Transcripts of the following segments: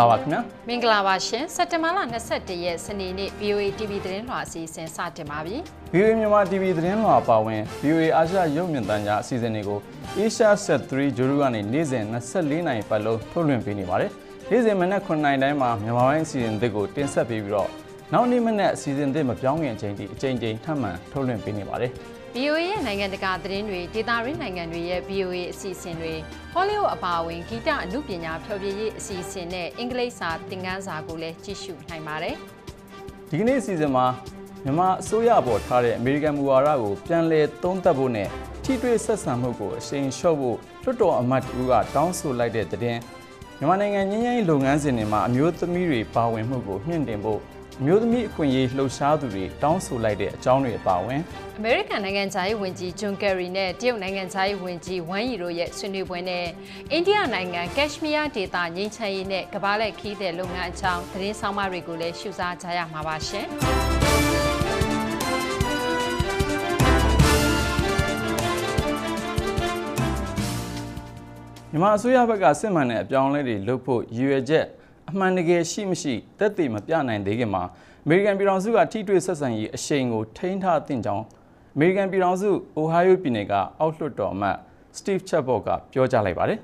မင်္ဂလာပါခင်ဗျာမင်္ဂလာပါရှင်စက်တင်ဘာလ21ရက်စနေနေ့ VOA TV သတင်းလွှာအစီအစဉ်စတင်ပါပြီ VOA မြန်မာ TV သတင်းလွှာပါဝင် VOA အာရှရုပ်မြင်သံကြားအစီအစဉ်တွေကို Asia Set 3ဂျိုရူကနေနေ့စဉ်24နိုင်ပတ်လုံးထုတ်လွှင့်ပေးနေပါတယ်နေ့စဉ်မနက်9နိုင်တိုင်းမှာမြန်မာပိုင်းအစီအစဉ်တွေကိုတင်ဆက်ပေးပြီးတော့နောက်နေ့မနက်အစီအစဉ်တွေမပြောင်းခင်အချိန်ထိအချိန်ချင်းထပ်မံထုတ်လွှင့်ပေးနေပါတယ် VOA ရဲ့နိုင်ငံတကာသတင်းတွေဒေသရင်းနိုင်ငံတွေရဲ့ VOA အစီအစဉ်တွေ Hollywood အပါအဝင်ဂီတအမှုပညာဖျော်ဖြေရေးအစီအစဉ်နဲ့အင်္ဂလိပ်စာသင်ခန်းစာကိုလည်းကြည့်ရှုနိုင်ပါတယ်ဒီကနေ့အစီအစဉ်မှာမြန်မာအစိုးရပေါ်ထားတဲ့အမေရိကန်မူဝါဒကိုပြန်လည်သုံးသပ်ဖို့နဲ့ထိတွေ့ဆက်ဆံမှုကိုအရှိန်လျှော့ဖို့လွှတ်တော်အမတ်တူကတောင်းဆိုလိုက်တဲ့တဲ့င်းမြန်မာနိုင်ငံငင်းငင်းလုပ်ငန်းစဉ်တွေမှာအမျိုးသမီးတွေပါဝင်မှုကိုမြင့်တင်ဖို့ အမျိုးသမီးအခွင့်အရေးလှုပ်ရှားသူတွေတောင်းဆိုလိုက်တဲ့အကြောင်းတွေအပါအဝင်အမေရိကန်နိုင်ငံသားရေးဝန်ကြီးဂျွန်ကယ်ရီနဲ့တရုတ်နိုင်ငံသားရေးဝန်ကြီးဝမ်ယီတို့ရဲ့ဆွေးနွေးပွဲနဲ့အိန္ဒိယနိုင်ငံကက်ရှ်မီးယားဒေသငြိမ်းချမ်းရေးနဲ့ကမ္ဘာလက်ခီးတဲ့လုပ်ငန်းအကြောင်းသတင်းဆောင်မတွေကိုလည်းရှုစားကြရမှာပါရှင်။မြန်မာအစိုးရဘက်ကစစ်မှန်တဲ့အပြောင်းအလဲတွေလုပ်ဖို့ရည်ရွယ်ချက် အမှန်တကယ်ရှိမရှိသက်သေမပြနိုင်သေးခင်မှာအမေရိကန်ပြည်ထောင်စုကထိတွေ့ဆက်ဆံရေးအရှိန်ကိုထိန်းထားသင့်ကြောင်းအမေရိကန်ပြည်ထောင်စုအိုဟိုင်းယိုပြည်နယ်ကအောက်လွှတ်တော်အမတ် Steve Chabot ကပြောကြားလိုက်ပါတယ်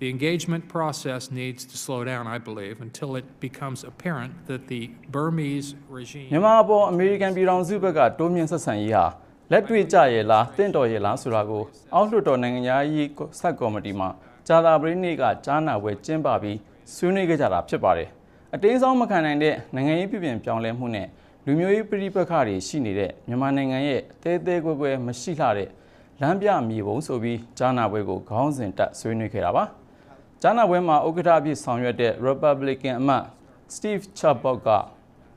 The engagement process needs to slow down, I believe, until it becomes apparent that the Burmese regime မြန်မာအပေါ်အမေရိကန်ပြည်ထောင်စုဘက်ကတိုးမြင့်ဆက်ဆံရေးဟာလက်တွေ့ကြရဲ့လားတင့်တော်ရဲ့လားဆိုတာကိုအောက်လွှတ်တော်နိုင်ငံသားရေးဆက်ကော်မတီမှာကြာသာပရိနေ့ကကြားနာပွဲကျင်းပပြီး ဆွေးနွေးခဲ့ကြတာဖြစ်ပါတယ်။အတင်းဆောင်မခံနိုင်တဲ့နိုင်ငံရေးပြည်ပြင်ပြောင်းလဲမှုနဲ့လူမျိုးရေးပြည်ပခါတွေရှိနေတဲ့မြန်မာနိုင်ငံရဲ့တဲတဲကွယ်ကွယ်မရှိလှတဲ့လမ်းပြမြေပုံဆိုပြီးကြားနာပွဲကိုခေါင်းစဉ်တက်ဆွေးနွေးခဲ့တာပါ။ကြားနာပွဲမှာဥက္ကဋ္ဌအဖြစ်ဆောင်ရွက်တဲ့ Republican အမတ် Steve Chabot က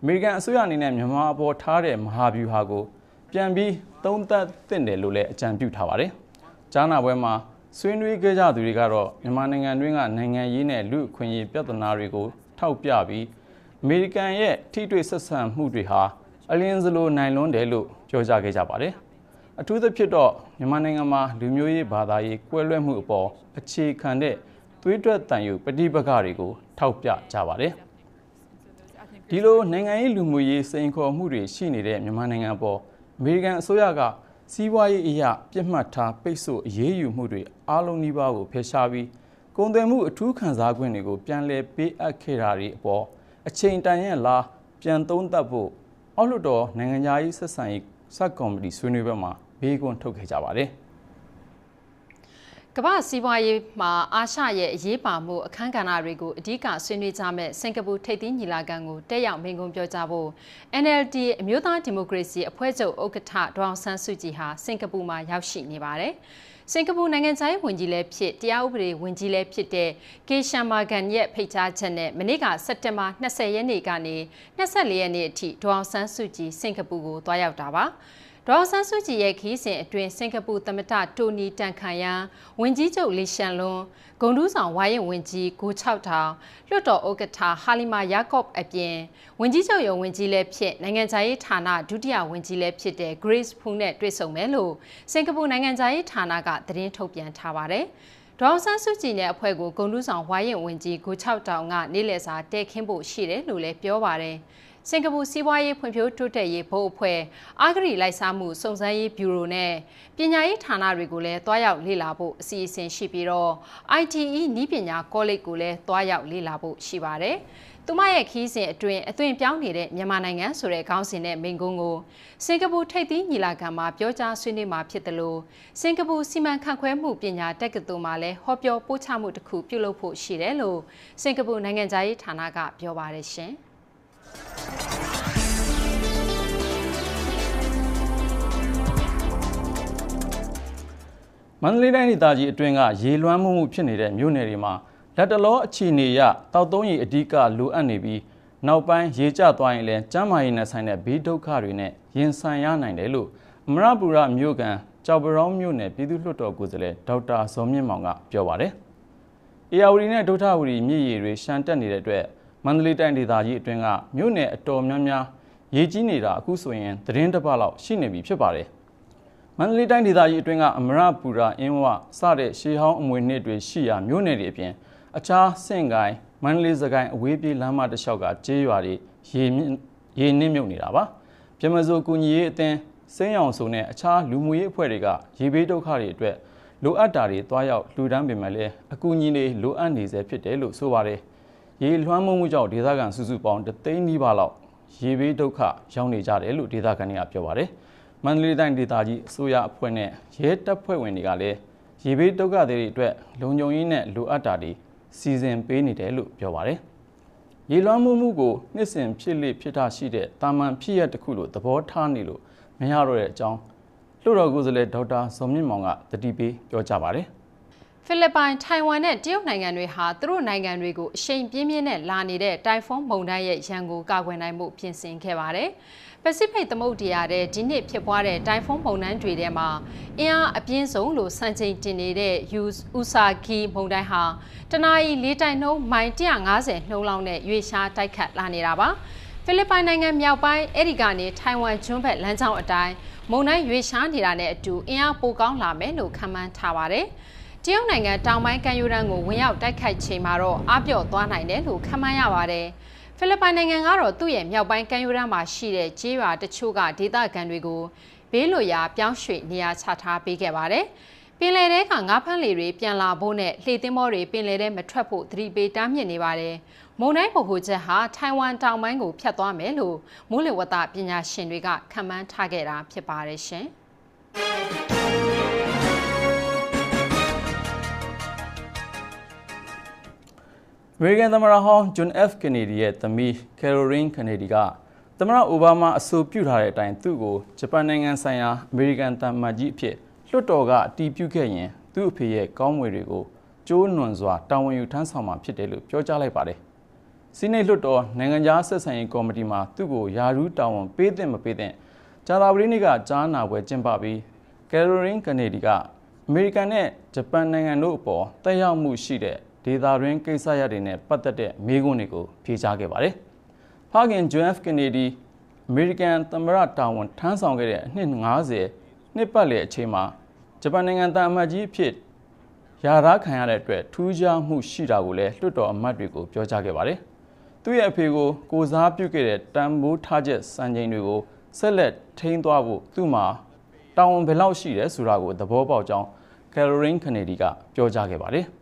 အမေရိကန်အစိုးရအနေနဲ့မြန်မာအပေါ်ထားတဲ့မဟာဗျူဟာကို ပြန်ပြီးသုံးသပ်သင့်တယ်လို့လည်းအကြံပြုထားပါတယ်။ကြားနာပွဲမှာ ဆွေးနွေးခဲ့ကြသူတွေကတော့မြန်မာနိုင်ငံတွင်းကနိုင်ငံရေးနဲ့လူအခွင့်အရေးပြဿနာတွေကို ထောက်ပြပြီးအမေရိကန်ရဲ့ထိတွေ့ဆက်ဆံမှုတွေဟာအလင်းစလိုနိုင်လွန်းတယ်လို့ပြောကြားခဲ့ကြပါတယ်။အထူးသဖြင့်တော့မြန်မာနိုင်ငံမှာလူမျိုးရေးဘာသာရေးကွဲလွဲမှုအပေါ်အခြေခံတဲ့သွေးထွက်တန်ယူပဋိပက္ခတွေကိုထောက်ပြကြပါတယ်။ဒီလိုနိုင်ငံရေးလူမှုရေးစိန်ခေါ်မှုတွေရှိနေတဲ့မြန်မာနိုင်ငံပေါ်အမေရိကန်အစိုးရက စီးပွားရေးအရာပြစ်မှတ်ထားပိတ်ဆို့အရေးယူမှုတွေအားလုံးနှိပါးကိုဖယ်ရှားပြီးကုန်သွယ်မှုအထူးခံစား권တွေကိုပြန်လည်ပေးအပ်ခဲ့တာတွေအပေါ်အချိန်တန်ရဲ့လားပြန်သုံးသပ်ဖို့အောက်လွှတ်တော်နိုင်ငံသားရေးဆက်ဆံရေးစက်ကော်မတီဆွေးနွေးပွဲမှာဘေးကွန်းထုတ်ခဲ့ကြပါတယ်။ ကမ္ဘာစီးပွားရေးမှာအာရှရဲ့အရေးပါမှုအခမ်းကဏ္ဍတွေကိုအဓိကဆွေးနွေးကြမဲ့စင်ကာပူထိပ်သီးညီလာခံကိုတက်ရောက်မိန့်ခွန်းပြောကြားဖို့ NLD အမျိုးသားဒီမိုကရေစီအဖွဲ့ချုပ်ဥက္ကဋ္ဌဒေါအောင်ဆန်းစုကြည်ဟာစင်ကာပူမှာရောက်ရှိနေပါတယ်။စင်ကာပူနိုင်ငံသားရေးဝန်ကြီးလည်းဖြစ်တရားဥပဒေဝန်ကြီးလည်းဖြစ်တဲ့ကေရှန်မာဂန်ရဲ့ဖိတ်ကြားချက်နဲ့မနေ့ကစက်တင်ဘာ20ရက်နေ့ကနေ24ရက်နေ့အထိဒေါအောင်ဆန်းစုကြည်စင်ကာပူကိုတွားရောက်တာပါ။ ဒေါ်ဆန်းစုကြည်ရဲ့ခီးစဉ်အတွင်းစင်ကာပူသမ္မတတိုနီတန်ခန်ယန်ဝင်ကြီးချုပ်လီရှန်လွန်ဂုံတူးဆောင်ဝါရင်ဝင်ကြီးကို6ထောင်လွှတ်တော်ဥက္ကဋ္ဌဟာလီမာယာကော့အပြင်ဝင်ကြီးချုပ်ရုံဝင်ကြီးလည်းဖြစ်နိုင်ငံခြားရေးဌာနဒုတိယဝင်ကြီးလည်းဖြစ်တဲ့ Grace Fu နဲ့တွေ့ဆုံမယ်လို့စင်ကာပူနိုင်ငံခြားရေးဌာနကသတင်းထုတ်ပြန်ထားပါတယ်။ဒေါ်ဆန်းစုကြည်နဲ့အဖွဲ့ကိုဂုံတူးဆောင်ဝါရင်ဝင်ကြီးကို6တောင်ကနေ့လည်စာတဲခင်းဖို့ရှိတယ်လို့လည်းပြောပါတယ်။ စင်ကာပူစီးပွားရေးဖွံ့ဖြိုးတိုးတက်ရေးဘုတ်အဖွဲ့အာဂရီလိုက်စားမှုစုံစမ်းရေးဘျူရိုနဲ့ပညာရေးဌာနတွေကိုလည်းတွားရောက်လေ့လာဖို့အစီအစဉ်ရှိပြီးတော့ ITE နီးပညာကောလိပ်ကိုလည်းတွားရောက်လေ့လာဖို့ရှိပါတယ်။သူမရဲ့ခီးစဉ်အတွင်းအသွင်ပြောင်းနေတဲ့မြန်မာနိုင်ငံဆိုတဲ့ခေါင်းစဉ်နဲ့မိန့်ခွန်းကိုစင်ကာပူထိပ်သီးညီလာခံမှာပြောကြားဆွေးနွေးမှာဖြစ်တယ်လို့စင်ကာပူစီမံခန့်ခွဲမှုပညာတက္ကသိုလ်မှာလည်းဟောပြောပို့ချမှုတစ်ခုပြုလုပ်ဖို့ရှိတယ်လို့စင်ကာပူနိုင်ငံသားရေးဌာနကပြောပါတယ်ရှင်။ မန္တလေးတိုင်းဒေသကြီးအတွင်းကရေလွှမ်းမှုမှုဖြစ်နေတဲ့မြို့နယ်တွေမှာလက်တလောအခြေအနေရတောက်သုံးရေအဓိကလိုအပ်နေပြီးနောက်ပိုင်းရေကျသွားရင်လည်းကျန်းမာရေးနဲ့ဆိုင်တဲ့ဘေးဒုက္ခတွေနဲ့ရင်ဆိုင်ရနိုင်တယ်လို့အမရပူရမြို့ကန်ကြောက်ပရောင်းမြို့နယ်ပြည်သူ့လွှတ်တော်ကိုယ်စားလှယ်ဒေါက်တာဇော်မြင့်မောင်ကပြောပါတယ်။အေယာဝတီနဲ့ဒုထဝတီမြစ်ရေတွေရှမ်းတက်နေတဲ့အတွက် မန္တလေးတိုင်းဒေသကြီးအတွင်းကမြို့နယ်အတော်များများရေကြီးနေတာအခုဆိုရင်သတင်းတစ်ပတ်လောက်ရှိနေပြီဖြစ်ပါတယ်။မန္တလေးတိုင်းဒေသကြီးအတွင်းကအမရပူရအင်းဝစတဲ့ရှေးဟောင်းအမွေနှစ်တွေရှိရာမြို့နယ်တွေအပြင်အခြားစင့်ကိုင်းမန္တလေးစကိုင်းအဝေးပြေးလမ်းမတစ်လျှောက်ကကျေးရွာတွေရေမြင့်ရေနစ်မြုပ်နေတာပါပြမစိုးကူညီရေးအသင်းစိမ်းအောင်စုံနဲ့အခြားလူမှုရေးအဖွဲ့တွေကရေဘေးဒုက္ခတွေအတွက်လိုအပ်တာတွေတွားရောက်လှူဒန်းပေမဲ့လည်းအကူအညီတွေလိုအပ်နေစေဖြစ်တယ်လို့ဆိုပါတယ် ရေလွှမ်းမိုးမှုကြောင့်ဒေသခံစုစုပေါင်းတသိန်းနီးပါးလောက်ရေဘေးဒုက္ခရောက်နေကြတယ်လို့ဒေသခံတွေကပြောပါတယ်မန္တလေးတိုင်းဒေသကြီးအစိုးရအဖွဲ့နဲ့ရဲတပ်ဖွဲ့ဝင်တွေကလည်းရေဘေးဒုက္ခတွေအတွက်လုံခြုံရေးနဲ့လိုအပ်တာတွေစီစဉ်ပေးနေတယ်လို့ပြောပါတယ်။ရေလွှမ်းမှုမှုကိုနှစ်စဉ်ဖြစ်လေဖြစ်တာရှိတဲ့တာမန်ဖြစ်ရတစ်ခုလို့သဘောထားနေလို့မရတော့တဲ့အကြောင်းလွှတ်တော်ကိုယ်စားလှယ်ဒေါက်တာဇော်မြင့်မောင်ကတတိပေးပြောကြပါတယ်။ ဖိလစ်ပိုင်ထိုင်ဝမ်နဲ့တရုတ်နိုင်ငံတွေဟာသူတို့နိုင်ငံတွေကိုအရှိန်ပြင်းပြင်းနဲ့လာနေတဲ့တိုင်ဖွန်းမုန်တိုင်းရဲ့ရန်ကိုကာကွယ်နိုင်မှုပြင်ဆင်ခဲ့ပါတယ်။ပစိဖိတ်သမုဒ္ဒရာတဲ့ဒီနှစ်ဖြစ်ပွားတဲ့တိုင်ဖွန်းမုန်တိုင်းတွေထဲမှာအင်အားအပြင်းဆုံးလို့စံချိန်တင်နေတဲ့ယူဥစာဂီမုန်တိုင်းဟာတနအီလေးတိုင်နှုန်းမိုင်150နှုန်းလောက်နဲ့ရွေရှားတိုက်ခတ်လာနေတာပါ။ဖိလစ်ပိုင်နိုင်ငံမြောက်ပိုင်းအဲ့ဒီကနေထိုင်ဝမ်ကျွန်းဘက်လမ်းကြောင်းအတိုင်းမုန်တိုင်းရွေရှားနေတာနဲ့အတူအင်အားပိုကောင်းလာမယ်လို့ခန့်မှန်းထားပါတယ်။ တရုတ်နိုင်ငံတောင်ပိုင်းကမ်းရိုးတန်းကိုဝင်ရောက်တိုက်ခိုက်ချိန်မှာတော့အပြော့သွားနိုင်တယ်လို့ခန့်မှန်းရပါတယ်။ဖိလစ်ပိုင်နိုင်ငံကတော့သူ့ရဲ့မြောက်ပိုင်းကမ်းရိုးတန်းမှာရှိတဲ့ကျေးရွာတချို့ကဒေသခံတွေကိုဘေးလွရာပြောင်းရွှေ့နေရာချထားပေးခဲ့ပါတယ်။ပင်လယ်ထဲကငါးဖမ်းလေတွေပြန်လာဖို့နဲ့လှေသင်းမောတွေပင်လယ်ထဲမထွက်ဖို့သတိပေးတားမြစ်နေပါတယ်။မုန်တိုင်းဗဟိုချက်ဟာထိုင်ဝမ်တောင်ပိုင်းကိုဖျက်သွားမယ်လို့မိုးလေဝသပညာရှင်တွေကခန့်မှန်းထားခဲ့တာဖြစ်ပါတယ်ရှင်။ အမေရိကန်သမ္မတဟောင်းဂျွန် F ကနေဒီရဲ့သမီးကယ်ရိုရင်းကနေဒီကသမ္မတအိုဘားမားအဆိုပြုထားတဲ့အတိုင်းသူ့ကိုဂျပန်နိုင်ငံဆိုင်ရာအမေရိကန်တမ္မတ်ကြီးအဖြစ်လွှတ်တော်ကအတည်ပြုခဲ့ရင်သူ့အဖေရဲ့ကောင်းမွေတွေကိုကျိုးနွန်စွာတာဝန်ယူထမ်းဆောင်မှာဖြစ်တယ်လို့ပြောကြားလိုက်ပါတယ်။စီနိတ်လွှတ်တော်နိုင်ငံသားဆက်ဆံရေးကော်မတီမှသူ့ကိုယာရူးတာဝန်ပေးသင့်မပေးသင့်ဂျာတာပရီနေ့ကကြားနာပွဲကျင်းပပြီးကယ်ရိုရင်းကနေဒီကအမေရိကန်နဲ့ဂျပန်နိုင်ငံတို့အပေါ်တက်ရောက်မှုရှိတဲ့ ဒေသတွင်းကိစ္စရပ်တွေနဲ့ပတ်သက်တဲ့မေးခွန်းတွေကိုဖြေကြားခဲ့ပါတယ်။ဖခင်ဂျွန် F ကနေဒီအမေရိကန်သမ္မတတာဝန်ထမ်းဆောင်ခဲ့တဲ့အနှစ်90နှစ်ပတ်လည်အချိန်မှာဂျပန်နိုင်ငံသားအမတ်ကြီးအဖြစ်ယာရခံရတဲ့အတွက်ထူးခြားမှုရှိတာကိုလည်းလွှတ်တော်အမတ်တွေကိုပြောကြားခဲ့ပါတယ်။သူ့ရဲ့အဖေကိုကိုစားပြုခဲ့တဲ့တန်ဖိုးထားချက်စံချိန်တွေကိုဆက်လက်ထိန်းသွားဖို့သူ့မှာတာဝန်ဘယ်လောက်ရှိတယ်ဆိုတာကိုသဘောပေါက်ကြောင်းကယ်ရိုရင်းကနေဒီကပြောကြားခဲ့ပါတယ်။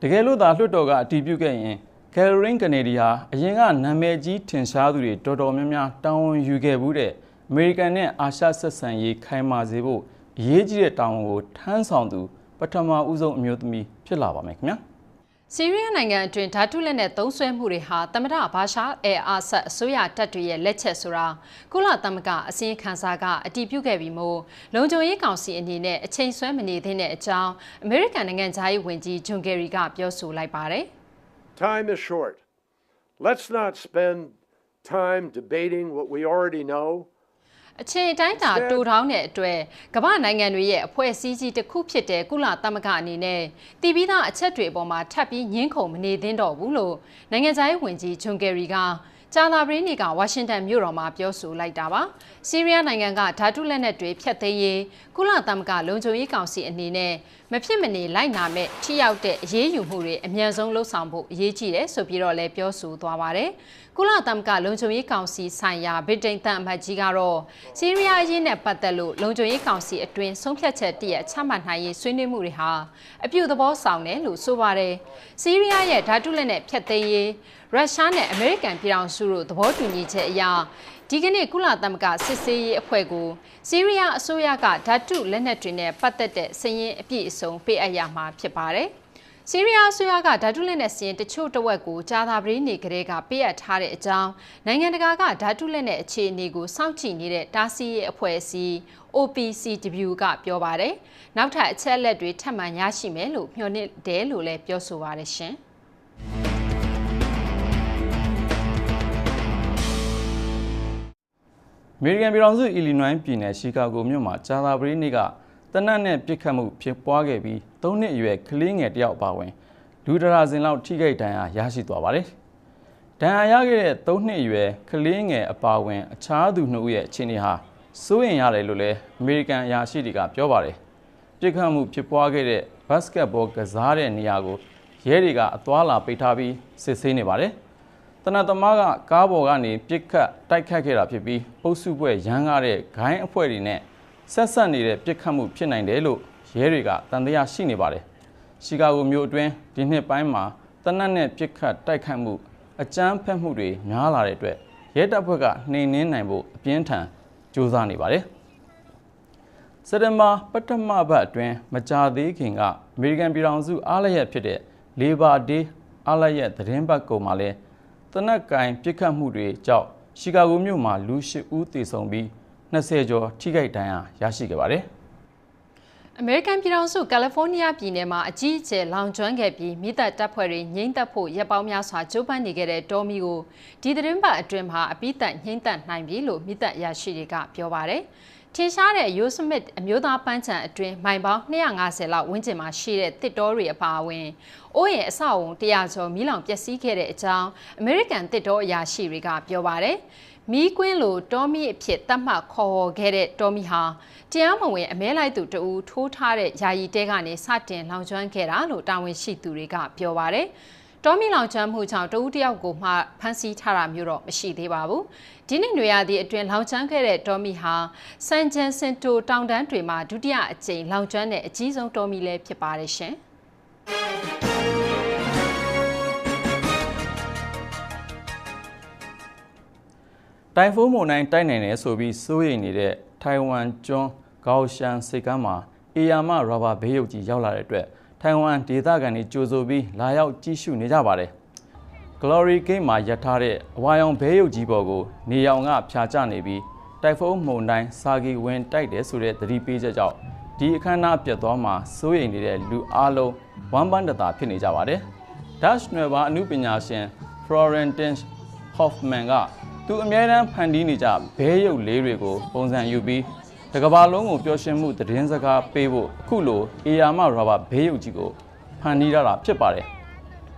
တကယ်လို့သာလွှတ်တော်ကအတည်ပြုခဲ့ရင်ကယ်ရိုရင်းကနေဒီဟာအရင်ကနာမည်ကြီးထင်ရှားသူတွေတော်တော်များများတာဝန်ယူခဲ့မှုတဲ့အမေရိကန်နဲ့အာရှဆက်ဆံရေးခိုင်မာစေဖို့အရေးကြီးတဲ့တာဝန်ကိုထမ်းဆောင်သူပထမဦးဆုံးအမျိုးသမီးဖြစ်လာပါမယ်ခင်ဗျာ။ ဆီးရီးယားနိုင်ငံအတွင်းဓာတုလက်နက်သုံးစွဲမှုတွေဟာသမ္မတဘာရှာအဲအာဆတ်အစိုးရတပ်တွေရဲ့လက်ချက်ဆိုတာကုလသမဂ္ဂအစည်းအခံစာကအတည်ပြုခဲ့ပြီးမို့လုံခြုံရေးကောင်စီအနေနဲ့အချိန်ဆွဲမနေသင့်တဲ့အကြောင်းအမေရိကန်နိုင်ငံသားရေးဝန်ကြီးဂျွန်ဂယ်ရီကပြောဆိုလိုက်ပါတယ် Time is short. Let's not spend time debating what we already know. အချိန်အတိုင်းတာတူထောင်းတဲ့အတွက်ကမ္ဘာနိုင်ငံတွေရဲ့အဖွဲ့အစည်းကြီးတစ်ခုဖြစ်တဲ့ကုလသမဂ္ဂအနေနဲ့တည်ပြီးသားအချက်တွေအပေါ်မှာထပ်ပြီးညှင်းခုန်မနေသင့်တော့ဘူးလို့နိုင်ငံခြားရေးဝန်ကြီးဂျွန်ကယ်ရီကကြာလာပရင်းနေကဝါရှင်တန်မြို့တော်မှာပြောဆိုလိုက်တာပါဆီးရီးယားနိုင်ငံကဓာတုလက်နက်တွေဖျက်သိမ်းရေးကုလသမဂ္ဂလုံခြုံရေးကောင်စီအနေနဲ့မဖြစ်မနေလိုက်နာမဲ့ထိရောက်တဲ့အရေးယူမှုတွေအမြန်ဆုံးလှုပ်ဆောင်ဖို့အရေးကြီးတယ်ဆိုပြီးတော့လည်းပြောဆိုသွားပါတယ် ကုလသမဂ္ဂလုံခြုံရေးကောင်စီဆိုင်ရာဗြိတိန်တန်အမတ်ကြီးကတော့ဆီးရီးယားအရေးနဲ့ပတ်သက်လို့လုံခြုံရေးကောင်စီအတွင်းဆုံးဖြတ်ချက်တရက်ချမှတ်နိုင်ရေးဆွေးနွေးမှုတွေဟာအပြုသဘောဆောင်တယ်လို့ဆိုပါတယ်ဆီးရီးယားရဲ့ဓာတုလက်နက်ဖျက်သိမ်းရေးရုရှားနဲ့အမေရိကန်ပြည်ထောင်စုတို့သဘောတူညီချက်အရဒီကနေ့ကုလသမဂ္ဂစစ်ဆေးရေးအဖွဲ့ကိုဆီးရီးယားအစိုးရကဓာတုလက်နက်တွေနဲ့ပတ်သက်တဲ့စည်ရင်းအပြည့်အစုံပေးအပ်ရမှာဖြစ်ပါတယ်။ ဆီးရီးယားအစိုးရကဓာတုလက်နက်စည်ရင်တချို့တဝက်ကိုကြာသာပတေးနေ့ကလေးကပေးအပ်ထားတဲ့အကြောင်းနိုင်ငံတကာကဓာတုလက်နက်အခြေအနေကိုစောင့်ကြည့်နေတဲ့တားဆီးရေးအဖွဲ့အစည်း OPCW ကပြောပါတယ်။နောက်ထပ်အချက်အလက်တွေထပ်မံရရှိမယ်လို့မျှော်လင့်တယ်လို့လည်းပြောဆိုပါတယ်ရှင်။အမေရိကန်ပြည်ထောင်စုအီလီနွိုင်းပြည်နယ်ရှီကာဂိုမြို့မှာဂျာသာပရီနေ့ကတနတ်နဲ့ပြစ်ခတ်မှုဖြစ်ပွားခဲ့ပြီး ၃နှစ်အရွယ်ကလေးငယ်တယောက်အပါအဝင်လူဒရာစင်လောက်ထိခိုက်ဒဏ်ရာရရှိသွားပါတယ်။ဒဏ်ရာရခဲ့တဲ့၃နှစ်အရွယ်ကလေးငယ်အပါအဝင်အခြားသူနှစ်ဦးရဲ့အခြေအနေဟာစိုးရင်ရတယ်လို့လည်းအမေရိကန်အရာရှိတွေကပြောပါတယ်။ပြစ်ခတ်မှုဖြစ်ပွားခဲ့တဲ့ဘတ်စကတ်ဘောကစားတဲ့နေရာကိုရရဲတွေကအသွာလာပိတ်ထားပြီးစစ်ဆေးနေပါတယ်။တနတ်သမားကကားပေါ်ကနေပြစ်ခတ်တိုက်ခတ်ခဲ့တာဖြစ်ပြီးအုပ်စုပွဲရန်ကားတဲ့ဂိုင်းအဖွဲ့တွေနဲ့ဆက်ဆက်နေတဲ့ပြစ်ခတ်မှုဖြစ်နိုင်တယ်လို့ ရဲတွေကတန်တရားရှိနေပါတယ်။ရှီကာဂိုမြို့အတွင်းဒီနှစ်ပိုင်းမှာတနတ်နဲ့ပြစ်ခတ်တိုက်ခတ်မှုအကြမ်းဖက်မှုတွေများလာတဲ့အတွက်ရဲတပ်ဖွဲ့ကနှိမ်နင်းနိုင်ဖို့အပြင်းထန်ကြိုးစားနေပါတယ်။စက်တဘာပထမဘတ်အတွင်းမကြာသေးခင်ကအမေရိကန်ပြည်ထောင်စုအားလျက်ဖြစ်တဲ့ Labor Day အားလျက်သတင်းပတ်ကုန်မှာလဲတနက်ကင်ပြစ်ခတ်မှုတွေကြောင့်ရှီကာဂိုမြို့မှာလူ၈ဦးသေဆုံးပြီး20ကျော်ထိခိုက်ဒဏ်ရာရရှိခဲ့ပါတယ်။ အမေရိကန်ပြည်ထောင်စုကယ်လီဖိုးနီးယားပြည်နယ်မှာအကြီးအကျယ်လောင်ကျွမ်းခဲ့ပြီးမိသက်တပ်ဖွဲ့တွေငိမ့်သက်ဖို့ရပ်ပေါင်းများစွာကြိုးပမ်းနေခဲ့တဲ့တောမီကိုဒီသတင်းပတ်အတွင်းမှာအပိသက်ငိမ့်သက်နိုင်ပြီလို့မိသက်ရရှိတွေကပြောပါတယ်။ထင်ရှားတဲ့ယိုစမစ်အမျိုးသားပန်းချံအတွင်းမိုင်ပေါင်း250လောက်ဝန်းကျင်မှာရှိတဲ့တစ်တောတွေအပါအဝင်အိုးရဲ့အဆောက်အုံ100ကျော်မီးလောင်ပျက်စီးခဲ့တဲ့အကြောင်းအမေရိကန်တစ်တောအရာရှိတွေကပြောပါတယ်။ မီးကွင်းလိုတောမီအဖြစ်သတ်မှတ်ခေါ်ဝေါ်ခဲ့တဲ့တောမီဟာတရားမဝင်အမဲလိုက်သူတဦးထိုးထားတဲ့ယာယီတဲကနေစတင်လောင်ကျွမ်းခဲ့တာလို့တာဝန်ရှိသူတွေကပြောပါတယ်။တောမီလောင်ကျွမ်းမှုကြောင့်တဦးတယောက်ကိုမှဖမ်းဆီးထားတာမျိုးတော့မရှိသေးပါဘူး။ဒီနေ့နွေရာသီအတွင်းလောင်ကျွမ်းခဲ့တဲ့တောမီဟာဆန်ဂျန်စင်တိုတောင်တန်းတွေမှာဒုတိယအကြိမ်လောင်ကျွမ်းတဲ့အကြီးဆုံးတောမီလည်းဖြစ်ပါတယ်ရှင်။ တိုင်ဖုန်းမုန်တိုင်းတိုက်နိုင်တယ်ဆိုပြီးစိုးရိမ်နေတဲ့ထိုင်ဝမ်ကျွန်းဂေါရှန်စိတ်ကမ်းမှာအေယာမရာဘာဘေးရုပ်ကြီးရောက်လာတဲ့အတွက်ထိုင်ဝမ်ဒေသခံတွေကြိုဆိုပြီးလာရောက်ကြည့်ရှုနေကြပါတယ်။ Glory Gate မှာရပ်ထားတဲ့အဝါရောင်ဘေးရုပ်ကြီးပေါ်ကိုနေရောင်ကဖြာကျနေပြီးတိုင်ဖုန်းမုန်တိုင်းစာကီဝင်တိုက်တယ်ဆိုတဲ့သတိပေးချက်ကြောင့်ဒီအခမ်းအနားပြတ်သွားမှာစိုးရိမ်နေတဲ့လူအလုံးဝမ်းပန်းတသာဖြစ်နေကြပါတယ်။ Dutch နွယ်ဘာအမှုပညာရှင် Florentine Hoffman က သူအမြဲတမ်းဖန်တီးနေကြဘဲရုပ်လေးတွေကိုပုံစံယူပြီးတကဘာလုံးကိုပျော်ရွှင်မှုသတင်းစကားပေးဖို့အခုလိုအေယာမရာဘာဘဲရုပ်ကြီးကိုဖန်တီးရတာဖြစ်ပါတယ်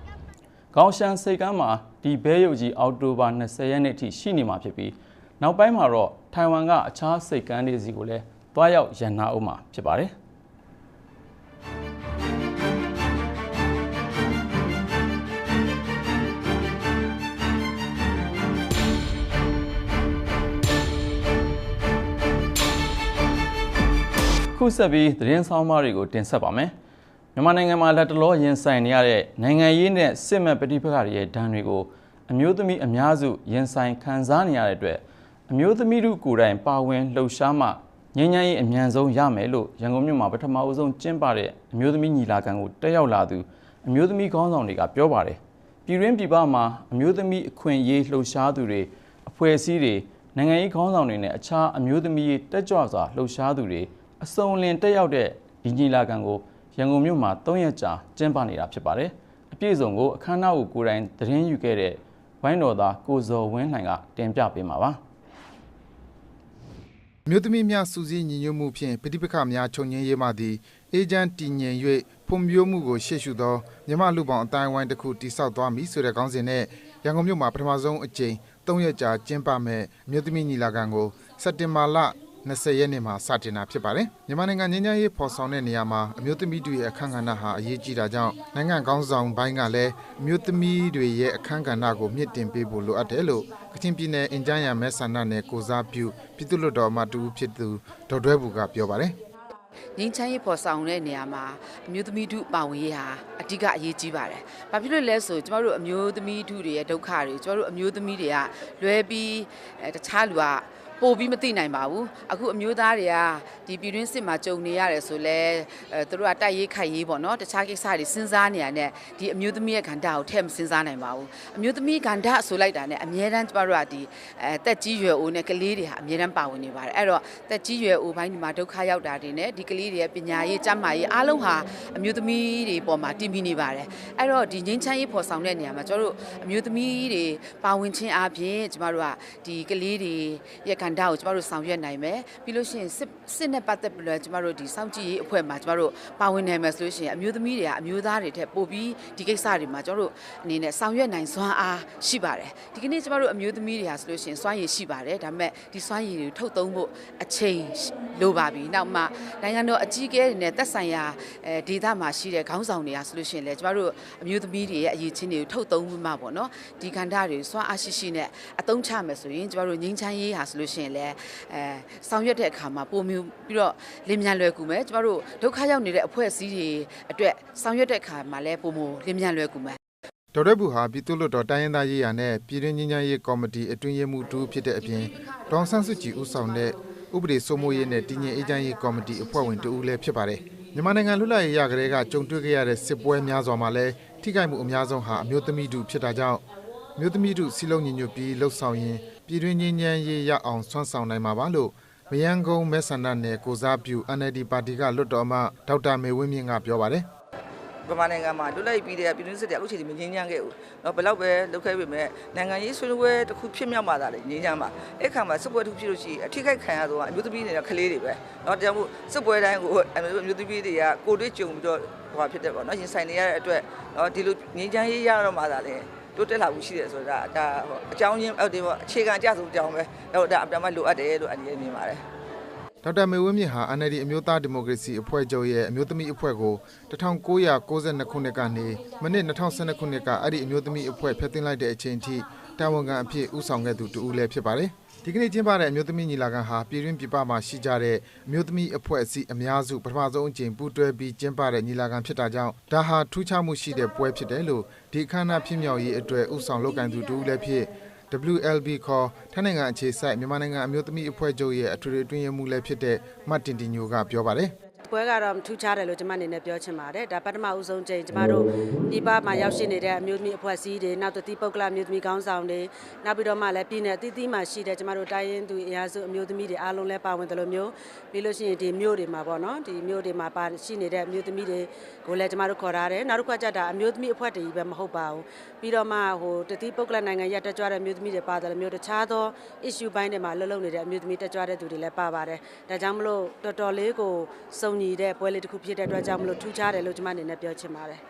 ။ကောင်းရှန်စိတ်ကမ်းမှာဒီဘဲရုပ်ကြီးအောက်တိုဘာ20ရက်နေ့ထိရှိနေမှာဖြစ်ပြီးနောက်ပိုင်းမှာတော့ထိုင်ဝမ်ကအခြားစိတ်ကမ်းတွေစီကိုလည်းတွားရောက်ရန်နာအောင်မှာဖြစ်ပါတယ်။ ဆက်ပြီးသတင်းဆောင်မတွေကိုတင်ဆက်ပါမယ်။မြန်မာနိုင်ငံမှာလက်တလောရင်ဆိုင်နေရတဲ့နိုင်ငံရေးနဲ့စစ်မှန်ပဋိပက္ခတွေရဲ့ဒဏ်တွေကိုအမျိုးသမီးအများစုရင်ဆိုင်ခံစားနေရတဲ့အတွက်အမျိုးသမီးတို့ကိုယ်တိုင်ပါဝင်လှုပ်ရှားမှငြိမ်းချမ်းရေးအမြန်ဆုံးရမယ်လို့ရန်ကုန်မြို့မှာပထမအဦးဆုံးကျင်းပတဲ့အမျိုးသမီးညီလာခံကိုတက်ရောက်လာသူအမျိုးသမီးခေါင်းဆောင်တွေကပြောပါတယ်။ပြည်ရင်းပြည်ပမှာအမျိုးသမီးအခွင့်အရေးလှုပ်ရှားသူတွေအဖွဲ့အစည်းတွေနိုင်ငံရေးခေါင်းဆောင်တွေနဲ့အခြားအမျိုးသမီးတက်ကြွစွာလှုပ်ရှားသူတွေ အစုံလင်တက်ရောက်တဲ့ဒီညီလာခံကိုရန်ကုန်မြို့မှာ၃ရက်ကြာကျင်းပနေတာဖြစ်ပါတယ်။အပြည့်အစုံကိုအခမ်းအနားကိုကိုယ်တိုင်သတင်းယူခဲ့တဲ့ဝိုင်းတော်သားကိုဇော်ဝင်းလှိုင်ကတင်ပြပေးမှာပါ။မြို့သမီးများစူးစီးညီညွတ်မှုဖြင့်ပဋိပက္ခများချုပ်ငြိမ်းရေးမှသည်အေဂျင့်တည်ငြိမ်၍ဖွံ့ဖြိုးမှုကိုရှေ့ရှုသောမြမလူပောင်အတိုင်းအဝိုင်းတစ်ခုတည်ဆောက်သွားမည်ဆိုတဲ့ခေါင်းစဉ်နဲ့ရန်ကုန်မြို့မှာပထမဆုံးအကြိမ်၃ရက်ကြာကျင်းပမဲ့အမျိုးသမီးညီလာခံကိုစက်တင်ဘာလ 20ရက်နေ့မှာစတင်တာဖြစ်ပါတယ်။မြန်မာနိုင်ငံငြိမ်းချမ်းရေးဖော်ဆောင်တဲ့နေရာမှာအမျိုးသမီးတွေရဲ့အခမ်းကဏ္ဍဟာအရေးကြီးတာကြောင့်နိုင်ငံခေါင်းဆောင်ပိုင်းကလည်းအမျိုးသမီးတွေရဲ့အခမ်းကဏ္ဍကိုမြင့်တင်ပေးဖို့လိုအပ်တယ်လို့ကချင်ပြည်နယ်အင်ဂျန်းရံမဲဆန္ဒနယ်ကိုစားပြုပြည်သူ့လွှတ်တော်အမတ်တူဖြစ်သူဒေါ်တွဲဘူကပြောပါတယ်ငင်းချမ်းရေးပေါ်ဆောင်တဲ့နေရာမှာအမျိုးသမီးထုပါဝင်ရေးဟာအဓိကအရေးကြီးပါတယ်။ဘာဖြစ်လို့လဲဆိုကျမတို့အမျိုးသမီးထုတွေရဲ့ဒုက္ခတွေကျမတို့အမျိုးသမီးတွေကလွဲပြီးအဲတခြားလူက ပို့ပြီးမသိနိုင်ပါဘူးအခုအမျိုးသားတွေကဒီပြည်တွင်းစစ်မှာကြုံနေရတယ်ဆိုလဲအဲသူတို့ကတိုက်ရေးခိုက်ရေးပေါ့နော်တခြားကိစ္စတွေစဉ်းစားနေရတဲ့ဒီအမျိုးသမီးရဲ့ခန္ဓာကိုထည့်မစဉ်းစားနိုင်ပါဘူးအမျိုးသမီးခန္ဓာဆိုလိုက်တာနဲ့အများတန်းကျမတို့ကဒီအဲတက်ကြီးရွယ်အိုနဲ့ကလေးတွေဟာအများတန်းပါဝင်နေပါတယ်အဲ့တော့တက်ကြီးရွယ်အိုဘိုင်းဒီမှာဒုက္ခရောက်တာတွေနဲ့ဒီကလေးတွေရဲ့ပညာရေးကျန်းမာရေးအားလုံးဟာအမျိုးသမီးတွေပေါ်မှာတည်ပြီးနေပါတယ်အဲ့တော့ဒီငင်းချမ်းရေးဖော်ဆောင်တဲ့နေရာမှာကျမတို့အမျိုးသမီးတွေပါဝင်ခြင်းအပြင်ကျမတို့ကဒီကလေးတွေရဲ့ခန္ဓာကိုကျမတို့ဆောင်ရွက်နိုင်မယ်ပြီးလို့ရှိရင်စစ်စစ်နဲ့ပတ်သက်ပြီးတော့ကျမတို့ဒီစောင့်ကြည့်ရေးအဖွဲ့မှာကျမတို့ပါဝင်နိုင်မယ်ဆိုလို့ရှိရင်အမျိုးသမီးတွေကအမျိုးသားတွေထက်ပိုပြီးဒီကိစ္စတွေမှာကျမတို့အနေနဲ့ဆောင်ရွက်နိုင်စွမ်းအားရှိပါတယ်ဒီကနေ့ကျမတို့အမျိုးသမီးတွေဟာဆိုလို့ရှိရင်စွမ်းရည်ရှိပါတယ်ဒါပေမဲ့ဒီစွမ်းရည်တွေထုတ်သုံးဖို့အချိန်လိုပါပြီနောက်မှနိုင်ငံတော်အကြီးအကဲတွေနဲ့သက်ဆိုင်ရာအဲဒေသမှာရှိတဲ့ခေါင်းဆောင်တွေကဆိုလို့ရှိရင်လေကျမတို့အမျိုးသမီးတွေရဲ့အရေးချင်းတွေကိုထုတ်သုံးပြီးမှပေါ့နော်ဒီကန္တာတွေစွမ်းအားရှိရှိနဲ့အသုံးချမယ်ဆိုရင်ကျမတို့ငင်းချမ်းရေးဟာဆိုလို့ရှိရင်လည်းအဲဆောင်ရွက်တဲ့အခါမှာပုံမျိုးပြီးတော့လင်းမြန်လွယ်ကူမယ်ကျမတို့ဒုက္ခရောက်နေတဲ့အဖွဲ့အစည်းတွေအတွက်ဆောင်ရွက်တဲ့အခါမှာလည်းပုံမလင်းမြန်လွယ်ကူမယ်ဒေါက်တာဘူဟာပြည်သူ့လွှတ်တော်တိုင်းရင်းသားရေးရာနဲ့ပြည်တွင်းငင်းချမ်းရေးကော်မတီအတွင်းရေးမှူးတူဖြစ်တဲ့အပြင်ဒေါန်ဆန်းစုကြည်ဦးဆောင်တဲ့ဥပဒေစိုးမိုးရေးနဲ့တည်ငြိမ်အေးချမ်းရေးကော်မတီအဖွဲ့ဝင်တူဦးလည်းဖြစ်ပါတယ်မြန်မာနိုင်ငံလွတ်လပ်ရေးရကလေးကကြုံတွေ့ခဲ့ရတဲ့စစ်ပွဲများစွာမှာလည်းထိခိုက်မှုအများဆုံးဟာအမျိုးသမီးတို့ဖြစ်တာကြောင့်အမျိုးသမီးတို့စီလုံးညီညွတ်ပြီးလှုပ်ဆောင်ရင် ပြည်တွင်းငင်းချမ်းရေးရအောင်ဆွမ်းဆောင်နိုင်မှာပါလို့မယန်းကုန်းမဲဆန္ဒနယ်ကိုစားပြု NLD ပါတီကလွတ်တော်အမဒေါက်တာမေဝင်းမြင့်ကပြောပါတယ်ဗမာနိုင်ငံမှာလွတ်လပ်ရေးပြည်တဲ့ပြည်တွင်းစစ်တဲ့အခုချိန်ဒီမငြင်းချမ်းခဲ့ဘူး။တော့ဘယ်တော့ပဲလုပ်ခဲ့ပြီမဲ့နိုင်ငံရေးဆွေးနွေးပွဲတစ်ခုဖြစ်မြောက်မှသာလေငြင်းချမ်းပါ။အဲ့ခါမှာစစ်ပွဲတစ်ခုဖြစ်လို့ရှိရင်အထိခိုက်ခံရဆုံးကအမျိုးသမီးတွေနဲ့ကလေးတွေပဲ။တော့တရားမို့စစ်ပွဲတိုင်းကိုအမျိုးသမီးတွေကကိုတွေ့ကြုံပြီးတော့ဟိုဖြစ်တယ်ပေါ့နော်။ရင်ဆိုင်နေရတဲ့အတွက်တော့ဒီလိုငြင်းချမ်းရေးရတော့မှသာလေ တိုးတက်လာမှုရှိတယ်ဆိုတာဒါဟိုအကြောင်းရင်းအောက်ဒီပေါ့အခြေခံအကျဆုံးအကြောင်းပဲ။တော့ဒါအပြတ်မလိုအပ်တယ်လို့အနေနဲ့မြင်ပါတယ်။ဒေါက်တာမေဝင်းမြင့်ဟာ NLD အမျိုးသားဒီမိုကရေစီအဖွဲ့ချုပ်ရဲ့အမျိုးသမီးအဖွဲ့ကို1992ခုနှစ်ကနေမနစ်2012ခုနှစ်ကအဲ့ဒီအမျိုးသမီးအဖွဲ့ဖျက်သိမ်းလိုက်တဲ့အချိန်ထိတာဝန်ခံအဖြစ်ဦးဆောင်ခဲ့သူတူဦးလည်းဖြစ်ပါတယ်။ ဒီကနေ့ကျင်းပတဲ့အမျိုးသမီးညီလာခံဟာပြည်တွင်းပြည်ပမှာရှိကြတဲ့အမျိုးသမီးအဖွဲ့အစည်းအများစုပထမဆုံးအကြိမ်ပူးတွဲပြီးကျင်းပတဲ့ညီလာခံဖြစ်တာကြောင့်ဒါဟာထူးခြားမှုရှိတဲ့ပွဲဖြစ်တယ်လို့ဒီအခမ်းအနားဖြစ်မြောက်ရေးအတွက်ဦးဆောင်လုပ်ကိုင်သူတူဦးလည်းဖြစ် WLB ခေါ်ထိုင်းနိုင်ငံအခြေစိုက်မြန်မာနိုင်ငံအမျိုးသမီးအဖွဲ့ချုပ်ရဲ့အထွေထွေအတွင်းရေးမှူးလည်းဖြစ်တဲ့မတ်တင်တင်ညိုကပြောပါတယ် ပွဲကတော့ထူးခြားတယ်လို့ကျွန်မအနေနဲ့ပြောချင်ပါတယ်ဒါပထမဦးဆုံးချိန်ကျွန်မတို့ဒီပါမှာရောက်ရှိနေတဲ့အမျိုးသမီးအဖွဲ့အစည်းတွေနောက်တတိပုဂ္ဂလအမျိုးသမီးခေါင်းဆောင်တွေနောက်ပြီးတော့မှလည်းပြည်နယ်အသီးသီးမှာရှိတဲ့ကျွန်မတို့တိုင်းရင်းသူအင်အားစုအမျိုးသမီးတွေအားလုံးလည်းပါဝင်တယ်လို့မျိုးပြီးလို့ရှိရင်ဒီမြို့တွေမှာပေါ့နော်ဒီမြို့တွေမှာပါရှိနေတဲ့အမျိုးသမီးတွေကိုလည်းကျွန်မတို့ခေါ်ထားတယ်နောက်တစ်ခါကျတာအမျိုးသမီးအဖွဲ့တည်းပဲမဟုတ်ပါဘူးပြီးတော့မှဟိုတတိပုဂ္ဂလနိုင်ငံရတက်ကြွတဲ့အမျိုးသမီးတွေပါတယ်လို့မျိုးတခြားသော issue ဘိုင်းတွေမှာလှုပ်လှုပ်နေတဲ့အမျိုးသမီးတက်ကြွတဲ့သူတွေလည်းပါပါတယ်ဒါကြောင့်မလို့တော်တော်လေးကိုစုံညီတဲ့ပွဲလေးတစ်ခုဖြစ်တဲ့အတွက်ကြောင့်မလို့ထူးခြားတယ်လို့ကျွန်မအနေနဲ့ပြောချင်ပါတယ်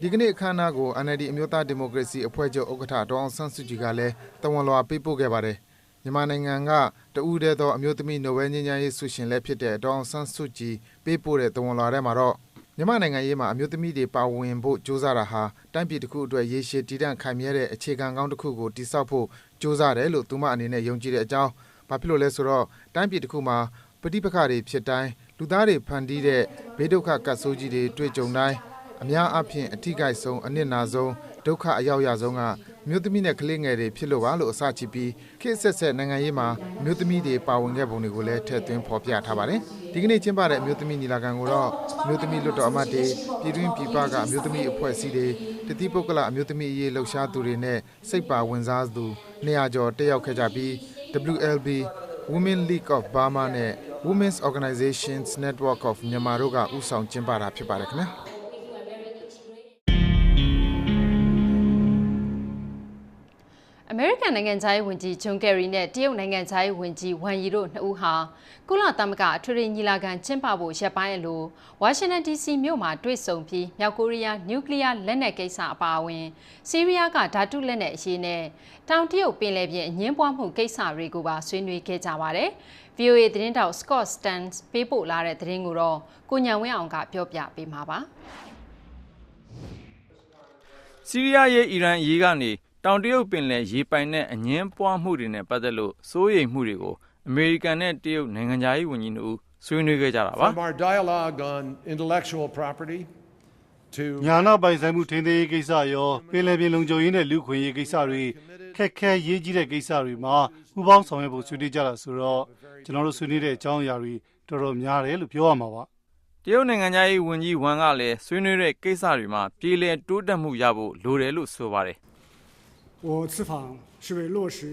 ဒီကနေ့အခမ်းအနားကို NLD အမျိုးသားဒီမိုကရေစီအဖွဲ့ချုပ်ဥက္ကဋ္ဌဒေါအောင်ဆန်းစုကြည်ကလည်းတဝန်လွှာပေးပို့ခဲ့ပါတယ်မြန်မာနိုင်ငံကတဦးတည်းသောအမျိုးသမီးနိုဘယ်ငြိမ်းချမ်းရေးဆုရှင်လည်းဖြစ်တဲ့ဒေါအောင်ဆန်းစုကြည်ပေးပို့တဲ့တဝန်လွှာထဲမှာတော့ မြန်မာနိုင်ငံရေးမှာ အမျိုးသမီးတွေ ပါဝင်ဖို့ကြိုးစားတာဟာ တိုင်းပြည်တစ်ခုအတွက် ရေရှည် တည်တံ့ခိုင်မြဲတဲ့ အခြေခံကောင်းတစ်ခုကို တည်ဆောက်ဖို့ ကြိုးစားတယ်လို့ သူမအနေနဲ့ ယုံကြည်တဲ့အကြောင်း ဘာဖြစ်လို့လဲဆိုတော့ တိုင်းပြည်တစ်ခုမှာ ပဋိပက္ခတွေဖြစ်တိုင်း လူသားတွေဖန်တီးတဲ့ ဘေးဒုက္ခကပ်ဆိုးကြီးတွေ တွေ့ကြုံတိုင်း အများအပြားအထိကိစ္စဆုံးအနစ်နာဆုံးဒုက္ခအရောက်ရဆုံးကမြို့သမီးနဲ့ကလေးငယ်တွေဖြစ်လို့ပါလို့အစချစ်ပြီးခေတ်ဆက်ဆက်နိုင်ငံရေးမှာမြို့သမီးတွေပါဝင်ခဲ့ပုံတွေကိုလည်းထည့်သွင်းဖော်ပြထားပါတယ်ဒီကနေ့ကျင်းပတဲ့အမျိုးသမီးညီလာခံကိုတော့မြို့သမီးလွတ်တော်အမတ်တွေပြည်တွင်းပြည်ပကအမျိုးသမီးအဖွဲ့အစည်းတွေတတိပုဂ္ဂလအမျိုးသမီးအရေးလှုပ်ရှားသူတွေနဲ့စိတ်ပါဝင်စားသူ200ကျော်တက်ရောက်ခဲ့ကြပြီး WLB Women League of Burma နဲ့ Women's Organizations Network of Myanmar တို့ကဥဆောင်ကျင်းပတာဖြစ်ပါတယ်ခင်ဗျာ န်နိုင်ငံသားရေးဝန်ကြီးဂျွန်ကယ်ရီနဲ့တရုတ်နိုင်ငံသားရေးဝန်ကြီးဝမ်ယီတို့နှစ်ဦးဟာကုလသမဂ္ဂအထွေထွေညီလာခံကျင်းပဖို့ရက်ပိုင်းအလိုဝါရှင်တန် DC မြို့မှာတွေ့ဆုံပြီးမြောက်ကိုရီးယားနျူကလ িয়ার လက်နက်ကိစ္စအပါအဝင်ဆီးရီးယားကဓာတုလက်နက်အရေးနဲ့တောင်တရုတ်ပင်လယ်ပြင်အငင်းပွားမှုကိစ္စတွေကိုပါဆွေးနွေးခဲ့ကြပါတယ်။ VOA သတင်းတောက် Scott Stans ပေးပို့လာတဲ့သတင်းကိုတော့ကိုညံဝင်းအောင်ကပြောပြပေးမှာပါ။ဆီးရီးယားရဲ့အီရန်အရေးကနေ တောင်တရုတ်ပင်လယ်ရေပိုင်နဲ့အငင်းပွားမှုတွေနဲ့ပတ်သက်လို့စိုးရိမ်မှုတွေကိုအမေရိကန်နဲ့တရုတ်နိုင်ငံခြားရေးဝန်ကြီးတို့ဆွေးနွေးခဲ့ကြတာပါ From our dialogue on intellectual property to ညာနာပိုင်ဆိုင်မှုထင်းသေးရေးကိစ္စရောပင်လယ်ပြင်လုံခြုံရေးနဲ့လူခွင့်ရေးကိစ္စတွေခက်ခဲရေးကြီးတဲ့ကိစ္စတွေမှာပူးပေါင်းဆောင်ရွက်ဖို့ဆွေးနွေးကြတာဆိုတော့ကျွန်တော်တို့ဆွေးနွေးတဲ့အကြောင်းအရာတွေတော်တော်များတယ်လို့ပြောရမှာပါတရုတ်နိုင်ငံသားရေးဝန်ကြီးဝမ်ကလည်းဆွေးနွေးတဲ့ကိစ္စတွေမှာပြည်လဲတိုးတက်မှုရဖို့လိုတယ်လို့ဆိုပါတယ်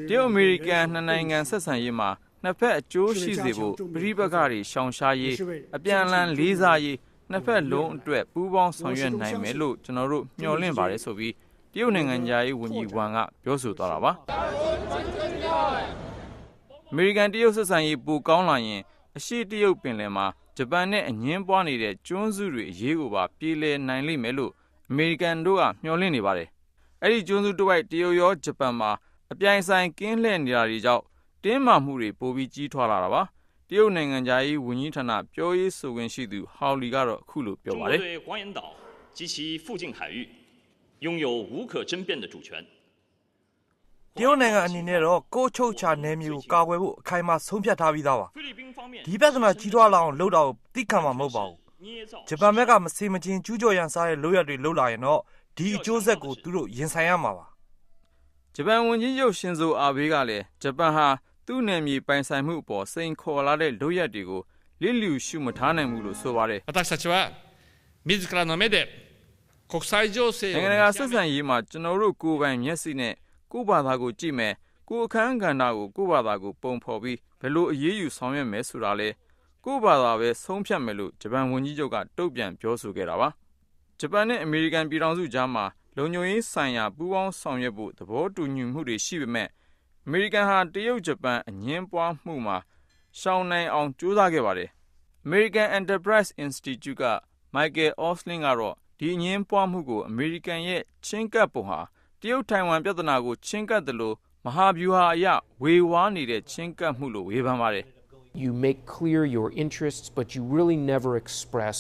တရုတ်အမေရိကန်နှစ်နိုင်ငံဆက်ဆံရေးမှာနှစ်ဖက်အကျိုးရှိစေဖို့ပြည်ပကတွေရှောင်ရှားရေးအပြန်အလှန်လေးစားရေးနှစ်ဖက်လုံးအတွက်ပူးပေါင်းဆောင်ရွက်နိုင်မယ်လို့ကျွန်တော်တို့မျှော်လင့်ပါတယ်ဆိုပြီးတရုတ်နိုင်ငံသားရေးဝန်ကြီးဝမ်ကပြောဆိုသွားတာပါအမေရိကန်တရုတ်ဆက်ဆံရေးပိုကောင်းလာရင်အရှိတရုတ်ပင်လယ်မှာဂျပန်နဲ့အငင်းပွားနေတဲ့ကျွန်းစုတွေအရေးကိုပါပြေလည်နိုင်လိမ့်မယ်လို့အမေရိကန်တို့ကမျှော်လင့်နေပါတယ်။ အဲ့ဒီကျွန်းစုတစ်ဝိုက်တရုတ်ရောဂျပန်မှာအပြိုင်ဆိုင်ကင်းလှည့်နေတာတွေကြောင့်တင်းမာမှုတွေပိုပြီးကြီးထွားလာတာပါ။တရုတ်နိုင်ငံသားရေးဝန်ကြီးဌာနပြောရေးဆိုခွင့်ရှိသူဟောင်လီကတော့အခုလိုပြောပါတယ်။光源岛及其附近海域拥有无可争辩的主权。တရုတ်နိုင်ငံအနေနဲ့တော့ကိုချုပ်ချနယ်မြေကိုကာကွယ်ဖို့အခိုင်အမာဆုံးဖြတ်ထားပြီးသားပါဒီပြဿနာကြီးထွားလာအောင်လှုပ်တော့သိခံမှာမဟုတ်ပါဘူးဂျပန်ဘက်ကမစေမချင်းကျူးကျော်ရန်စားတဲ့လုပ်ရတွေလှုပ်လာရင်တော့ ဒီအကျိုးဆက်ကိုသူတို့ရင်ဆိုင်ရမှာပါဂျပန်ဝန်ကြီးချုပ်ရှင်ဇိုအာဘေးကလည်းဂျပန်ဟာသူ့နယ်မြေပိုင်ဆိုင်မှုအပေါ်စိန်ခေါ်လာတဲ့လုပ်ရတွေကိုလစ်လျူရှုမထားနိုင်ဘူးလို့ဆိုပါတယ်私たちは自らの目で国際情勢နိုင်ငံတကာဆက်ဆံရေးမှာကျွန်တော်တို့ကိုယ်ပိုင်မျက်စိနဲ့ကိုယ့်ဘာသာကိုကြည့်မယ်ကိုယ်အခန်းကဏ္ဍကိုကိုယ့်ဘာသာကိုပုံဖော်ပြီးဘယ်လိုအရေးယူဆောင်ရွက်မယ်ဆိုတာလဲကိုယ့်ဘာသာပဲဆုံးဖြတ်မယ်လို့ဂျပန်ဝန်ကြီးချုပ်ကတုံ့ပြန်ပြောဆိုခဲ့တာပါ ဂျပန်နဲ့ အမေရိကန်ပြည်ထောင်စုကြားမှာ လုံခြုံရေးဆိုင်ရာ ပူးပေါင်းဆောင်ရွက်ဖို့ သဘောတူညီမှုတွေ ရှိပေမဲ့အမေရိကန်ဟာ တရုတ်ဂျပန် အငင်းပွားမှုမှာ ရှောင်နိုင်အောင် ကြိုးစားခဲ့ပါတယ် American Enterprise Institute က Michael Osling ကတော့ ဒီအငင်းပွားမှုကို အမေရိကန်ရဲ့ ချင်းကပ်ပုံဟာ တရုတ်ထိုင်ဝမ် ပြဿနာကို ချင်းကပ်တယ်လို့မဟာဗျူဟာအရ ဝေဝါးနေတဲ့ ချင်းကပ်မှုလို့ ဝေဖန်ပါတယ် You make clear your interests but you really never express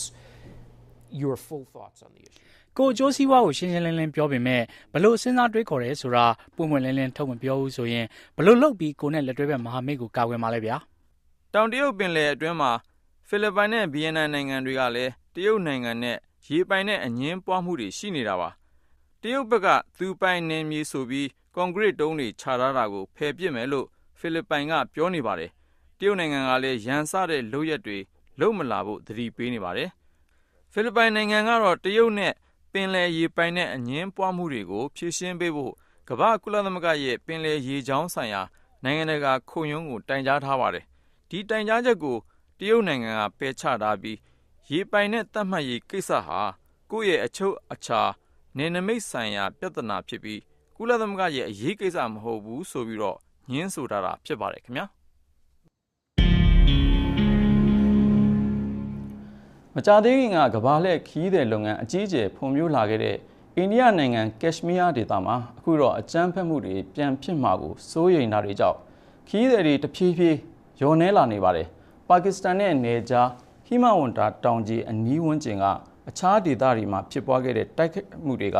your full thoughts on the issue ကိုအကျိုးစီးပွားကိုရှင်းရှင်းလင်းလင်းပြောပေမဲ့ဘလို့စဉ်းစားတွေးခေါ်ရဲဆိုတာပုံမှန်လင်းလင်းထုတ်မပြောဘူးဆိုရင်ဘလို့လုပ်ပြီးကိုနဲ့လက်တွဲဘက်မဟာမိတ်ကိုကာကွယ်မှာလဲဗျာတောင်တရုတ်ပင်လယ်အတွင်းမှာဖိလစ်ပိုင်နဲ့ဗီယက်နမ်နိုင်ငံတွေကလည်းတရုတ်နိုင်ငံနဲ့ရေပိုင်တဲ့အငင်းပွားမှုတွေရှိနေတာပါတရုတ်ဘက်ကသူပိုင်နေမြေဆိုပြီးကွန်ကရစ်တုံးတွေခြာထားတာကိုဖယ်ပစ်မယ်လို့ဖိလစ်ပိုင်ကပြောနေပါတယ်တရုတ်နိုင်ငံကလည်းရန်စတဲ့လုပ်ရက်တွေလုံးမလာဖို့သတိပေးနေပါတယ် ဖိလစ်ပိုင်နိုင်ငံကတော့ တရုတ်နဲ့ ပင်လယ်ရေပိုင်တဲ့အငင်းပွားမှုတွေကို ဖြေရှင်းပေးဖို့ ကမ္ဘာကုလသမဂ္ဂရဲ့ ပင်လယ်ရေကြောင်းဆိုင်ရာ နိုင်ငံတကာခုံရုံးကို တိုင်ကြားထားပါတယ် ဒီတိုင်ကြားချက်ကို တရုတ်နိုင်ငံက ပယ်ချထားပြီး ရေပိုင်နဲ့တတ်မှတ်ရေးကိစ္စဟာ ကိုယ့်ရဲ့ အချုပ်အခြာ နယ်နိမိတ်ဆိုင်ရာ ပြဿနာဖြစ်ပြီး ကုလသမဂ္ဂရဲ့ အရေးကိစ္စ မဟုတ်ဘူးဆိုပြီးတော့ညင်းဆိုထားတာ ဖြစ်ပါတယ်ခင်ဗျာ မကြသေးခင်ကကဘာလက်ခီးတဲ့လုပ်ငန်းအကြီးအကျယ်ဖွံ့ဖြိုးလာခဲ့တဲ့အိန္ဒိယနိုင်ငံကက်ရှ်မီးယားဒေသမှာအခုတော့အကြမ်းဖက်မှုတွေပြန်ဖြစ်မှာကိုစိုးရိမ်တာတွေကြောင့်ခီးသည်တွေတဖြည်းဖြည်းညှော်နှဲလာနေပါတယ်ပါကစ္စတန်နဲ့နယ်ခြားဟိမဝန္တာတောင်ကြီးအနီးဝန်းကျင်ကအခြားဒေသတွေမှာဖြစ်ပွားခဲ့တဲ့တိုက်ခိုက်မှုတွေက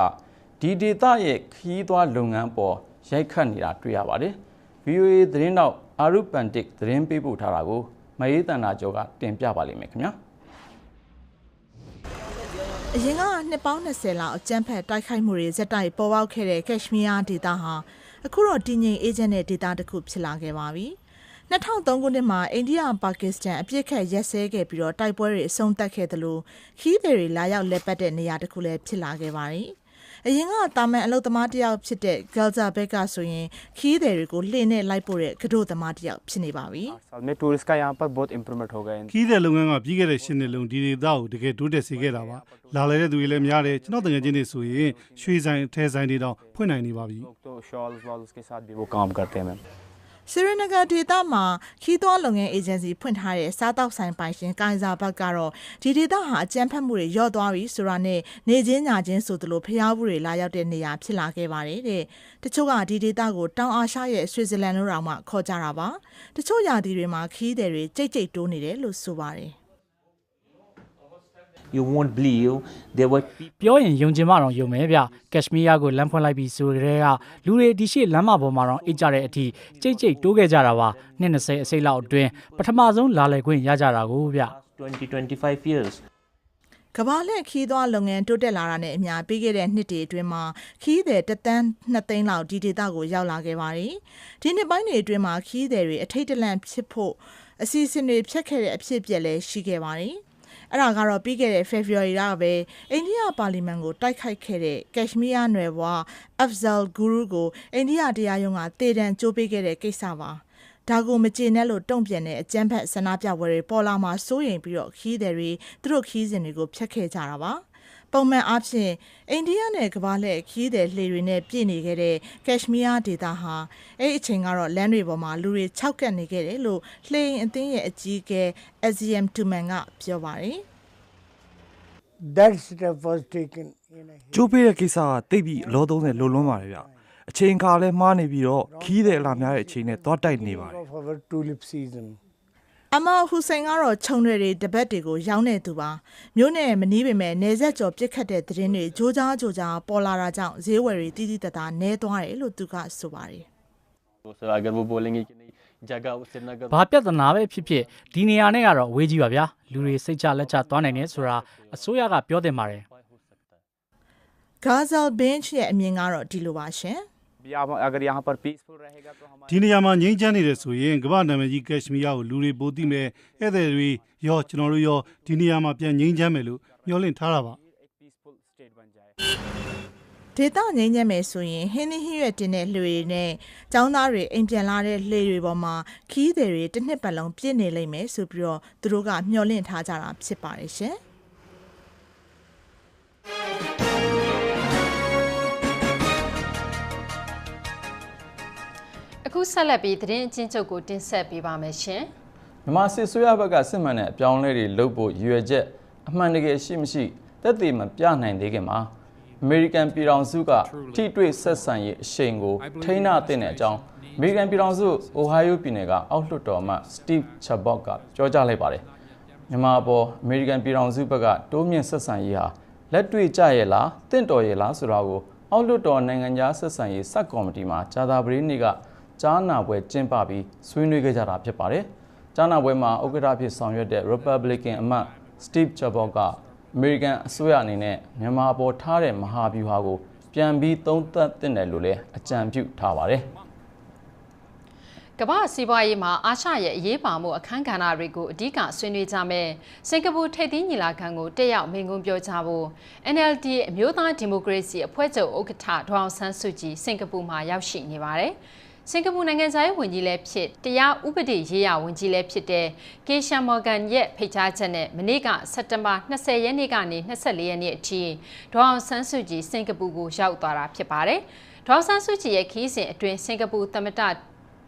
ဒီဒေသရဲ့ခီးသွားလုပ်ငန်းပေါ်ရိုက်ခတ်နေတာတွေ့ရပါတယ်။ VOA သတင်းတော့အာရုပန်တစ်သတင်းပေးပို့ထားတာကိုမအေးတန်နာကျော်ကတင်ပြပါလိမ့်မယ်ခင်ဗျာ အရင်ကနှစ်ပေါင်း20လောက်အကြမ်းဖက်တိုက်ခိုက်မှုတွေဇက်တိုက်ပေါ်ပေါက်ခဲ့တဲ့ကက်ရှ်မီးယားဒေသဟာအခုတော့တည်ငြိမ်အေးချမ်းတဲ့ဒေသတစ်ခုဖြစ်လာခဲ့ပါပြီ။2003ခုနှစ်မှာအိန္ဒိယပါကစ္စတန်အပြစ်ခတ်ရက်စဲခဲ့ပြီးတော့တိုက်ပွဲတွေအဆုံးသတ်ခဲ့တယ်လို့ခီးသည်တွေလာရောက်လက်ပတ်တဲ့နေရာတစ်ခုလည်းဖြစ်လာခဲ့ပါတယ်။ အရင်ကတာမန်အလုသမားတယောက်ဖြစ်တဲ့ဂယ်ဇာဘက်ကဆိုရင်ခီးသည်တွေကိုလှည့်နဲ့လိုက်ပို့တဲ့ကဒိုသမားတယောက်ဖြစ်နေပါပြီ။मैं टूरिस्ट का यहाँ पर बहुत इम्प्रूवमेंट हो गए ခီးသည်လုပ်ငန်းကပြီးခဲ့တဲ့ရှင်းနှစ်လုံးဒီဒေသကိုတကယ်တိုးတက်စေခဲ့တာပါ။လာလေတဲ့သူတွေလည်းများတယ်ကျွန်တော်တကယ်ချင်းတွေဆိုရင်ရွှေဆိုင်အထဲဆိုင်တွေတော့ဖွင့်နိုင်နေပါပြီ။ ဆီရီနဂါဒေတာမှာခီးသွွားလုပ်ငန်းအေဂျင်စီဖွင့်ထားတဲ့စားတောက်ဆိုင်ပိုင်ရှင်ကိုင်ဇာဘက်ကတော့ဒီဒေတာဟာအကြမ်းဖက်မှုတွေရော့သွားပြီဆိုတာနဲ့နေချင်းညာချင်းဆိုသလိုဖျားဘူးတွေလာရောက်တဲ့နေရာဖြစ်လာခဲ့ပါတယ်တဲ့တချို့ကဒီဒေတာကိုတောင်အာရှရဲ့ဆွစ်ဇာလန်လိုတောင်မှခေါ်ကြတာပါတချို့ရာသီတွေမှာခီးသည်တွေကြိတ်ကြိတ်တိုးနေတယ်လို့ဆိုပါတယ် you won't believe there were ပြောရင်ယုံကြည်မှတော့ယုံမယ်ဗျကက်ရှ်မီးယားကိုလမ်းဖွင့်လိုက်ပြီးဆိုတဲ့ကလူတွေဒီရှိလမ်းမပေါ်မှာတော့အိတ်ကြတဲ့အထိကြိတ်ကြိတ်တိုးခဲ့ကြတာပါနှစ်20အစိတ်လောက်အတွင်းပထမဆုံးလာလည်ခွင့်ရကြတာကိုဗျ20 25 years ကဘာလက်ခီးသွားလုပ်ငန်းတိုးတက်လာတာနဲ့အမျှပြီးခဲ့တဲ့နှစ်တွေအတွင်းမှာခီးသည်တသန်း2သိန်းလောက်ဒီဒေသကိုရောက်လာခဲ့ပါတယ်။ဒီနှစ်ပိုင်းတွေအတွင်းမှာခီးသည်တွေအထိတ်တလန့်ဖြစ်ဖို့အစီအစဉ်တွေဖြတ်ခဲ့တဲ့အဖြစ်အပျက်လည်းရှိခဲ့ပါတယ်။ အဲ့ဒါကတော့ပြီးခဲ့တဲ့ February ကပဲအိန္ဒိယပါလီမန်ကိုတိုက်ခိုက်ခဲ့တဲ့ကက်ရှ်မီးယားနယ်ဘွား Afzal Guru ကိုအိန္ဒိယတရားရုံးကတေတံကြိုးပေးခဲ့တဲ့ကိစ္စပါဒါကိုမကျေနပ်လို့တုံ့ပြန်တဲ့အကြမ်းဖက်ဆန္ဒပြပွဲတွေပေါ်လာမှစိုးရိမ်ပြီးတော့ခီးသည်တွေသူတို့ခီးစဉ်တွေကိုဖျက်ခဲ့ကြတာပါ ပုံမှန်အားဖြင့်အိန္ဒိယနဲ့ကမ္ဘာလှည့်ခီးတဲ့လှေတွေနဲ့ပြည့်နေခဲ့တဲ့ကက်ရှမီးယားဒေသဟာအဲ့ဒီအချိန်ကတော့လမ်းတွေပေါ်မှာလူတွေခြောက်ကပ်နေခဲ့တယ်လို့လှေအသင်းရဲ့အကြီးအကဲ Aziam Tuman ကပြောပါတယ် That step was taken in a ကျိုးပေးတဲ့ကိစ္စကတိတ်ပြီးအလော30လိုလွန်းပါတယ်ဗျအချိန်ခါလဲမှားနေပြီးတော့ခီးတဲ့အလားများတဲ့အချိန်နဲ့သွားတိုက်နေပါတယ် of our tulip season. အမဟူစိန်ကတော့ခြုံရတဲ့တပတ်တွေကိုရောင်းနေသူပါမြို့နယ်မနီးပေမဲ့နေဆက်ကျော်ပြစ်ခတ်တဲ့သတင်းတွေဂျိုးကြားဂျိုးကြားပေါ်လာတာကြောင့်ဈေးဝယ်တွေတိတိတသားနဲသွားတယ်လို့သူကဆိုပါတယ်ဘာပြဿနာပဲဖြစ်ဖြစ်ဒီနေရာနဲ့ကတော့အဝေးကြီးပါဗျာလူတွေစိတ်ချလက်ချသွားနိုင်တယ်ဆိုတာအစိုးရကပြောတင်ပါတယ် Gazal Bench ရဲ့အမြင်ကတော့ဒီလိုပါရှင် ဒီနေရာမှာငြိမ်းချမ်းနေတယ်ဆိုရင်ကမ္ဘာနာမည်ကြီးကက်ရှမီးယားကိုလူတွေပိုသိမယ်ဧည့်သည်တွေရောကျွန်တော်တို့ရောဒီနေရာမှာပြန်ငြိမ်းချမ်းမယ်လို့မျှော်လင့်ထားတာပါဒေတာငိမ့်ညက်မယ်ဆိုရင်ဟင်းနှီးဟင်းရွက်တင်တဲ့လှေတွေနဲ့ចောင်းသားတွေအိမ်ပြန်လာတဲ့လှေတွေပေါ်မှာခီးတွေတွေတစ်နှစ်ပတ်လုံးပြည့်နေလိမ့်မယ်ဆိုပြီးတော့သူတို့ကမျှော်လင့်ထားကြတာဖြစ်ပါတယ်ရှင်။ အခုဆက်လက်ပြီးသတင်းအချင်းချုပ်ကိုတင်ဆက်ပေးပါမယ်ရှင်မြန်မာစစ်ဆိုးရဘက်ကစစ်မှန်တဲ့အပြောင်းအလဲတွေလုပ်ဖို့ရည်ရွယ်ချက်အမှန်တကယ်ရှိမရှိသက်သေမပြနိုင်သေးခင်မှာအမေရိကန်ပြည်ထောင်စုကထိတွေ့ဆက်ဆံရေးအရှိန်ကိုထိန်းနာသင့်တဲ့အကြောင်းအမေရိကန်ပြည်ထောင်စုအိုဟိုင်းယိုပြည်နယ်ကအောက်လွှတ်တော်အမတ်စတီဗ်ချဘော့ကပြောကြားလိုက်ပါတယ်မြန်မာပေါ်အမေရိကန်ပြည်ထောင်စုဘက်ကတိုးမြင့်ဆက်ဆံရေးဟာလက်တွေ့ကြရဲ့လားတင့်တော်ရဲ့လားဆိုတာကိုအောက်လွှတ်တော်နိုင်ငံသားဆက်ဆံရေးစက်ကော်မတီမှာဂျာတာပရိနေ့က ကြားနာပွဲကျင်းပပြီးဆွေးနွေးခဲ့ကြတာဖြစ်ပါတယ်။ကြားနာပွဲမှာဥက္ကဋ္ဌဖြစ်ဆောင်ရွက်တဲ့ Republican အမတ် Steve Chabot ကအမေရိကန်အစိုးရအနေနဲ့မြန်မာပေါ်ထားတဲ့မဟာဗျူဟာကိုပြန်ပြီးသုံးသပ်သင့်တယ်လို့လည်းအကြံပြုထားပါတယ်။ကမ္ဘာစီးပွားရေးမှာအာရှရဲ့အရေးပါမှုအခန်းကဏ္ဍတွေကိုအဓိကဆွေးနွေးကြမယ်စင်ကာပူထိပ်သီးညီလာခံကိုတက်ရောက်မိန့်ခွန်းပြောကြားဖို့ NLD အမျိုးသားဒီမိုကရေစီအဖွဲ့ချုပ်ဥက္ကဋ္ဌဒေါအောင်ဆန်းစုကြည်စင်ကာပူမှာရောက်ရှိနေပါတယ် စင်ကာပူနိုင်ငံသားရေးဝန်ကြီးလည်းဖြစ်တရားဥပဒေရေးရာဝန်ကြီးလည်းဖြစ်တဲ့ကေရှန်မော်ဂန်ရဲ့ဖိတ်ကြားချက်နဲ့မနေ့ကစက်တင်ဘာ20ရက်နေ့ကနေ24ရက်နေ့အထိဒေါအောင်ဆန်းစုကြည်စင်ကာပူကိုရောက်သွားတာဖြစ်ပါတယ်ဒေါအောင်ဆန်းစုကြည်ရဲ့ခီးစဉ်အတွင်းစင်ကာပူသမ္မတ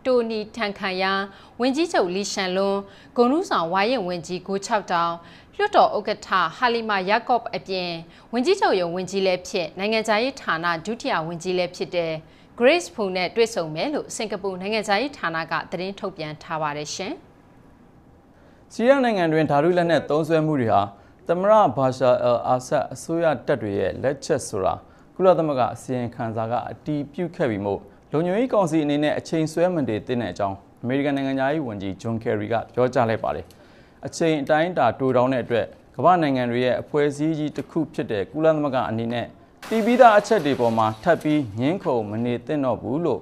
တိုနီထန်ခန်ယာဝင်ကြီးချုပ်လီရှန်လွန်ဂုံနူးဆောင်ဝါရင်ဝင်ကြီးကို6တောင်လွှတ်တော်ဥက္ကဋ္ဌဟာလီမာယာကော့အပြင်ဝင်ကြီးချုပ်ရုံဝင်ကြီးလည်းဖြစ်နိုင်ငံခြားရေးဌာနဒုတိယဝင်ကြီးလည်းဖြစ်တဲ့ Grace Fu နဲ့တွေ့ဆုံမယ်လို့စင်ကာပူနိုင်ငံခြားရေးဌာနကသတင်းထုတ်ပြန်ထားပါတယ်ရှင်။ဆီးရီးယားနိုင်ငံတွင်ဓာတုလက်နက်သုံးစွဲမှုတွေဟာသမရဘာရှာအယ်အာဆတ်အစိုးရတပ်တွေရဲ့လက်ချက်ဆိုတာကုလသမဂ္ဂအစီရင်ခံစာကအတီးပြုတ်ခဲ့ပြီးမို့လုံခြုံရေးကောင်စီအနေနဲ့အချိန်ဆွဲမတည်တဲ့အကြောင်းအမေရိကန်နိုင်ငံသားရေးဝန်ကြီးဂျွန်ကယ်ရီကပြောကြားလိုက်ပါတယ်။အချိန်အတိုင်းအတာတိုးတောင်းတဲ့အတွက်ကမ္ဘာနိုင်ငံတွေရဲ့အဖွဲ့အစည်းကြီးတစ်ခုဖြစ်တဲ့ကုလသမဂ္ဂအနေနဲ့ တီးပြီးသားအချက်တွေပေါ်မှာထပ်ပြီးငင်းခုန်မနေသင့်တော့ဘူးလို့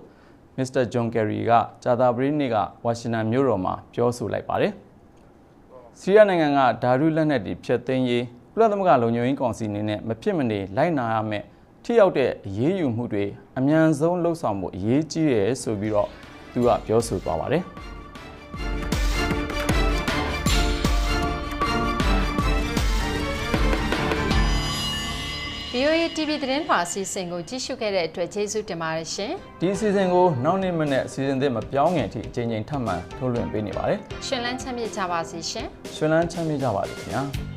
မစ္စတာဂျွန်ကယ်ရီကဂျာတာပရီနေ့ကဝါရှင်တန်မြို့တော်မှာပြောဆိုလိုက်ပါတယ်။ဆီးရီးယားနိုင်ငံကဓာတုလက်နက်တွေဖျက်သိမ်းရေးကုလသမဂ္ဂလုံခြုံရေးကောင်စီအနေနဲ့မဖြစ်မနေလိုက်နာရမယ့်ထိရောက်တဲ့အရေးယူမှုတွေအမြန်ဆုံးလှုပ်ဆောင်မှုအရေးကြီးတယ်ဆိုပြီးတော့သူကပြောဆိုသွားပါတယ်။ VOA TV သတင်းပါအစီအစဉ်ကိုကြည့်ရှုခဲ့တဲ့အတွက်ကျေးဇူးတင်ပါတယ်ရှင်။ဒီအစီအစဉ်ကိုနောက်နေ့မနေ့အစီအစဉ်သစ်မပြောင်းငင်အထိအချိန်ချင်းထပ်မံထုတ်လွှင့်ပေးနေပါတယ်ရှင်လန်းချမ်းမြေ့ကြပါစေရှင်။။ရှင်လန်းချမ်းမြေ့ကြပါစေခင်ဗျာ။